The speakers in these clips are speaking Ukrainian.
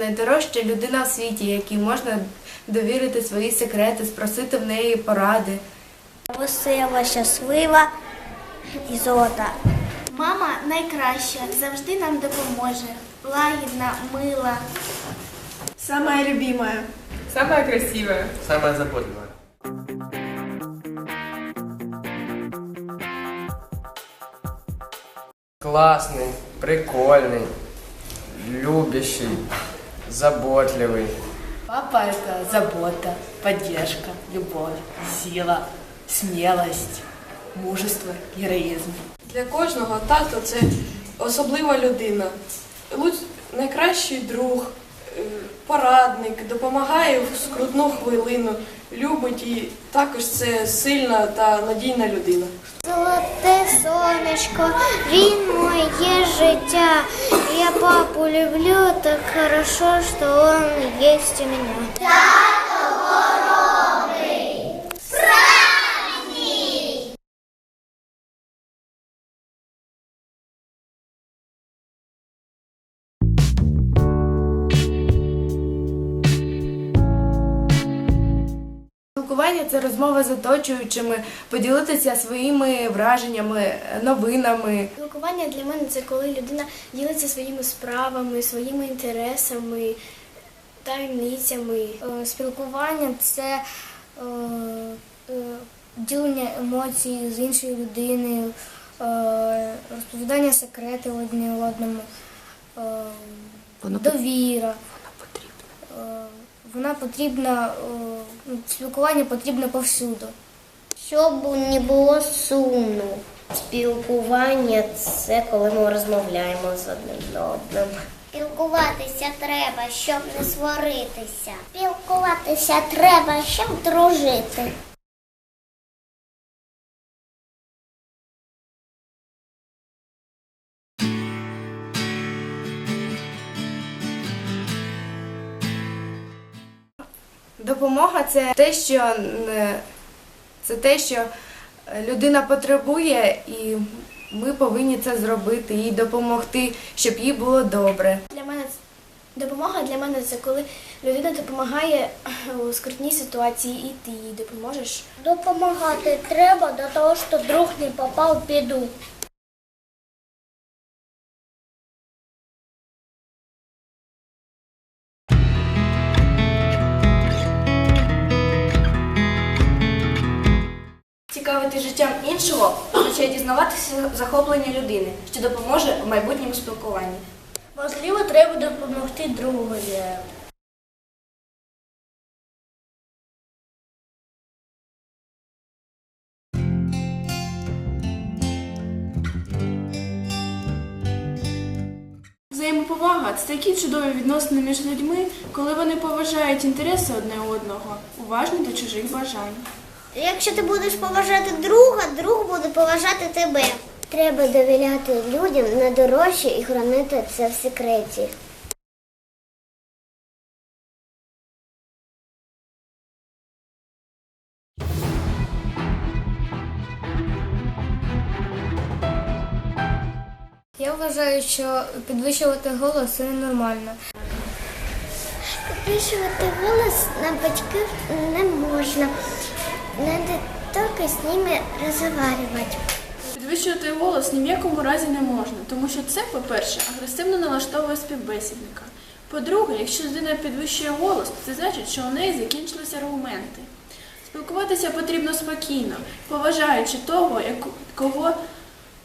найдорожча людина в світі, якій можна довірити свої секрети, спросити в неї поради. Весела, щаслива і золота. Мама найкраща, завжди нам допоможе. Лагідна, мила. Самая любимая. Самая красивая. Самая заботливая. Классный, прикольный, любящий, заботливый. Папа – это забота, поддержка, любовь, сила, смелость, мужество, героїзм. Для кожного тато це особлива людина. Луч... Найкращий друг, е, порадник, допомагає в скрутну хвилину, любить і також це сильна та надійна людина. Золоте сонечко, він моє життя. Я папу люблю так хорошо, что он есть у меня. Спілкування це розмова з оточуючими, поділитися своїми враженнями, новинами. Спілкування для мене це коли людина ділиться своїми справами, своїми інтересами, таємницями. Е, Спілкування це е, е, ділення емоцій з іншою людиною, е, розповідання секретів одне одному, е, довіра. Вона потрібна, е, потрібна, спілкування потрібно повсюду. Щоб не було сумно. Спілкування це коли ми розмовляємо з одним одним. Спілкуватися треба, щоб не сваритися. Спілкуватися треба, щоб дружити. Допомога це те, що це те, що людина потребує, і ми повинні це зробити, їй допомогти, щоб їй було добре. Для мене допомога для мене це коли людина допомагає у скрутній ситуації, і ти їй допоможеш. Допомагати треба до того, що друг не попав в біду. Цікавити життям іншого означає дізнаватися захоплення людини, що допоможе в майбутньому спілкуванні. Можливо, треба допомогти другові. Взаємоповага це такі чудові відносини між людьми, коли вони поважають інтереси одне одного, уважні до чужих бажань. Якщо ти будеш поважати друга, друг буде поважати тебе. Треба довіряти людям на дорожче і хранити це в секреті. Я вважаю, що підвищувати голос це ненормально. Підвищувати голос на батьків не можна. Надо тільки з ними розмовляти. Підвищувати голос ні в якому разі не можна, тому що це, по-перше, агресивно налаштовує співбесідника. По-друге, якщо людина підвищує голос, то це значить, що у неї закінчилися аргументи. Спілкуватися потрібно спокійно, поважаючи того, як, кого,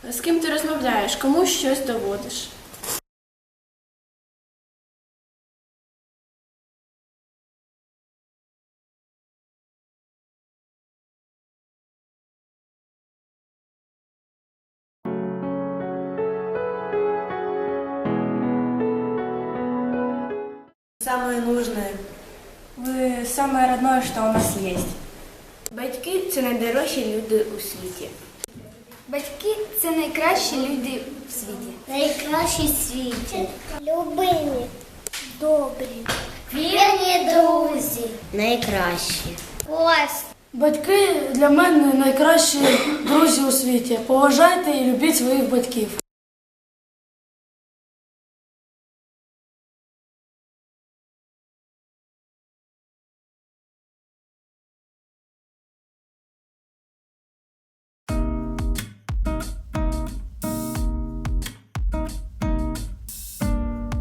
з ким ти розмовляєш, кому щось доводиш. Самое нужное. Ви самое родное, що у нас є. Батьки це найдорожчі люди у світі. Батьки це найкращі люди в світі. Найкращі в світі. Любимі, добрі, вірні друзі. Найкраще. Ось. Батьки для мене найкращі друзі у світі. Поважайте і любіть своїх батьків.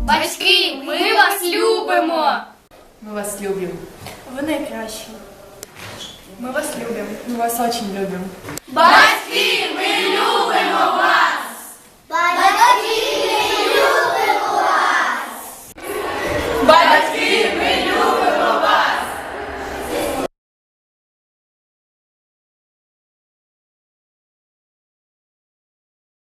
Батьки, ми вас любимо! Ми вас любимо. Ви найкращі. Ми вас любимо. Ми вас очень любимо. Батьки!